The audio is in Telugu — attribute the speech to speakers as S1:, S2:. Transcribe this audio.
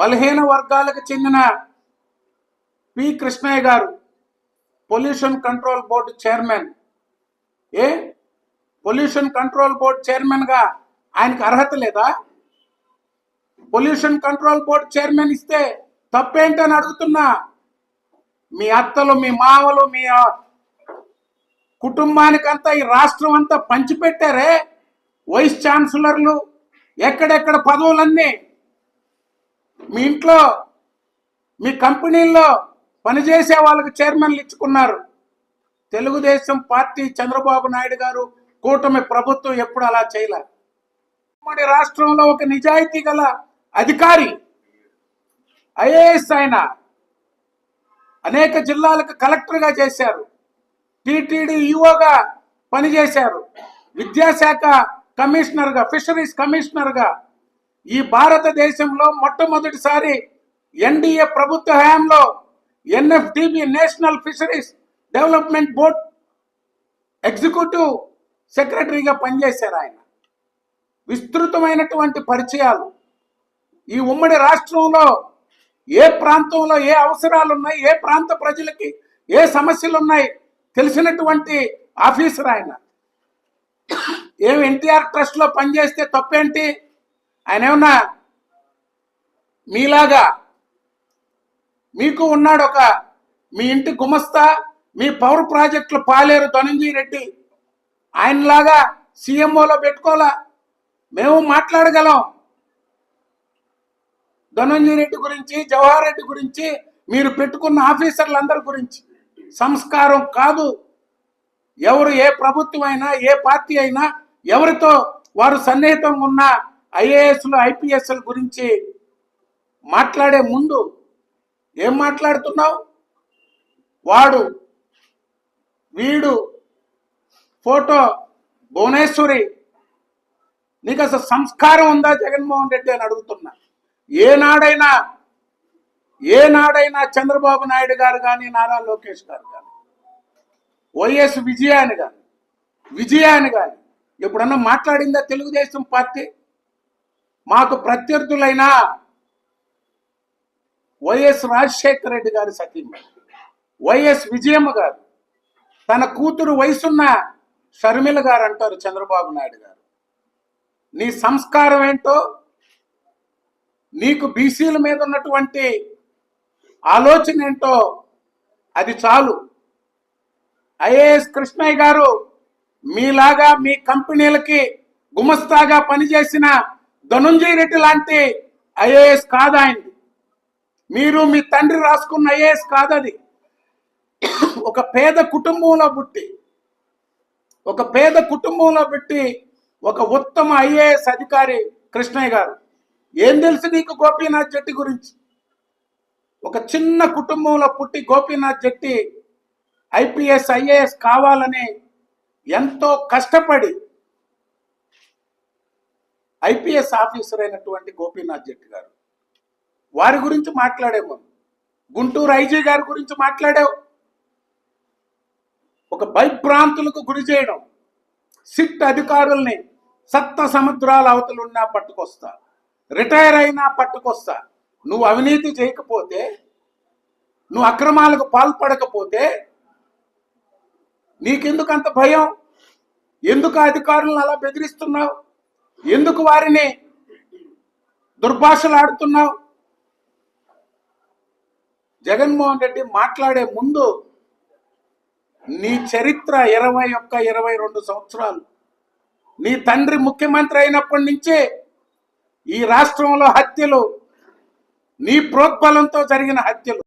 S1: బలహీన వర్గాలకు చెందిన P. Krishnaiah garu pollution control board chairman ఏ? పొల్యూషన్ కంట్రోల్ బోర్డు చైర్మన్గా ఆయనకు అర్హత లేదా? పొల్యూషన్ కంట్రోల్ బోర్డు చైర్మన్ ఇస్తే తప్పేంటని అడుగుతున్నా. మీ అత్తలు మీ మావలు మీ కుటుంబానికంతా ఈ రాష్ట్రం అంతా పంచిపెట్టారే? వైస్ ఛాన్సలర్లు ఎక్కడెక్కడ పదవులన్నీ మీ ఇంట్లో మీ కంపెనీల్లో పనిచేసే వాళ్ళకి చైర్మన్లు ఇచ్చుకున్నారు. తెలుగుదేశం పార్టీ చంద్రబాబు నాయుడు గారు కూటమి ప్రభుత్వం ఎప్పుడు అలా చేయలే. ఉమ్మడి రాష్ట్రంలో ఒక నిజాయితీ గల అధికారి ఐఏఎస్ ఆయన అనేక జిల్లాలకు కలెక్టర్గా చేశారు. టీటీడీ ఈఓగా పనిచేశారు. విద్యాశాఖ కమిషనర్గా ఫిషరీస్ కమిషనర్గా ఈ భారతదేశంలో మొట్టమొదటిసారి ఎన్డీఏ ప్రభుత్వ హయాంలో NFDB national fisheries development board executive సెక్రటరీగా పనిచేశారు ఆయన. విస్తృతమైనటువంటి పరిచయాలు. ఈ ఉమ్మడి రాష్ట్రంలో ఏ ప్రాంతంలో ఏ అవసరాలు ఉన్నాయి ఏ ప్రాంత ప్రజలకి ఏ సమస్యలు ఉన్నాయి తెలిసినటువంటి ఆఫీసర్ ఆయన. ఏం ఎన్టీఆర్ ట్రస్ట్లో పనిచేస్తే తప్పేంటి? ఆయన ఏమన్నా మీలాగా మీకు ఉన్నాడు ఒక మీ ఇంటి గుమస్తా మీ పవర్ ప్రాజెక్టులు పాలేరు ధనంజయ రెడ్డి. ఆయనలాగా సీఎంఓలో పెట్టుకోవాలా? మేము మాట్లాడగలం. ధనంజయ రెడ్డి గురించి జవహర్ రెడ్డి గురించి మీరు పెట్టుకున్న ఆఫీసర్లందరి గురించి. సంస్కారం కాదు. ఎవరు ఏ ప్రభుత్వం అయినా ఏ పార్టీ అయినా ఎవరితో వారు సన్నిహితంగా ఉన్న ఐఏఎస్లు ఐపీఎస్ల గురించి మాట్లాడే ముందు ఏం మాట్లాడుతున్నావు? వాడు వీడు ఫోటో భువనేశ్వరి నీకు అసలు సంస్కారం ఉందా జగన్మోహన్ రెడ్డి అని అడుగుతున్నా. ఏనాడైనా ఏనాడైనా చంద్రబాబు నాయుడు గారు కానీ నారా లోకేష్ గారు కానీ వైఎస్ విజయాన్ని కానీ విజయాన్ని కానీ ఎప్పుడన్నా మాట్లాడిందా తెలుగుదేశం పార్టీ? మాకు ప్రత్యర్థులైన వైఎస్ రాజశేఖర రెడ్డి గారి సతీమణి వైఎస్ విజయమ్మ గారు తన కూతురు వయసున్న షర్మిల గారు అంటారు చంద్రబాబు నాయుడు గారు. నీ సంస్కారం ఏంటో నీకు బీసీల మీద ఉన్నటువంటి ఆలోచన ఏంటో అది చాలు. ఐఏఎస్ కృష్ణయ్య గారు మీలాగా మీ కంపెనీలకి గుమస్తాగా పనిచేసిన ధనుంజయ రెడ్డి లాంటి ఐఏఎస్ కాదు ఆయనది మీరు మీ తండ్రి రాసుకున్న ఐఏఎస్ కాదది. ఒక పేద కుటుంబంలో పుట్టి ఒక పేద కుటుంబంలో పెట్టి ఒక ఉత్తమ ఐఏఎస్ అధికారి కృష్ణయ్య గారు ఏం తెలుసు నీకు గోపీనాథ్ జట్టి గురించి? ఒక చిన్న కుటుంబంలో పుట్టి గోపీనాథ్ జట్టి ఐపీఎస్ ఐఏఎస్ కావాలని ఎంతో కష్టపడి ఐపీఎస్ ఆఫీసర్ అయినటువంటి గోపీనాథ్ జట్ గారు. వారి గురించి మాట్లాడేమో. గుంటూరు ఐజీ గారి గురించి మాట్లాడావు. ఒక భయభ్రాంతులకు గురి చేయడం. సిట్ అధికారుల్ని సప్త సముద్రాల అవతలున్నా పట్టుకొస్తా. రిటైర్ అయినా పట్టుకొస్తా. నువ్వు అవినీతి చేయకపోతే నువ్వు అక్రమాలకు పాల్పడకపోతే నీకెందుకు అంత భయం? ఎందుకు అధికారులను అలా బెదిరిస్తున్నావు? ఎందుకు వారిని దుర్భాషలాడుతున్నావు? జగన్మోహన్ రెడ్డి మాట్లాడే ముందు నీ చరిత్ర ఇరవై ఒక్క ఇరవై రెండు సంవత్సరాలు. నీ తండ్రి ముఖ్యమంత్రి అయినప్పటి నుంచే ఈ రాష్ట్రంలో హత్యలు నీ ప్రోద్బలంతో జరిగిన హత్యలు.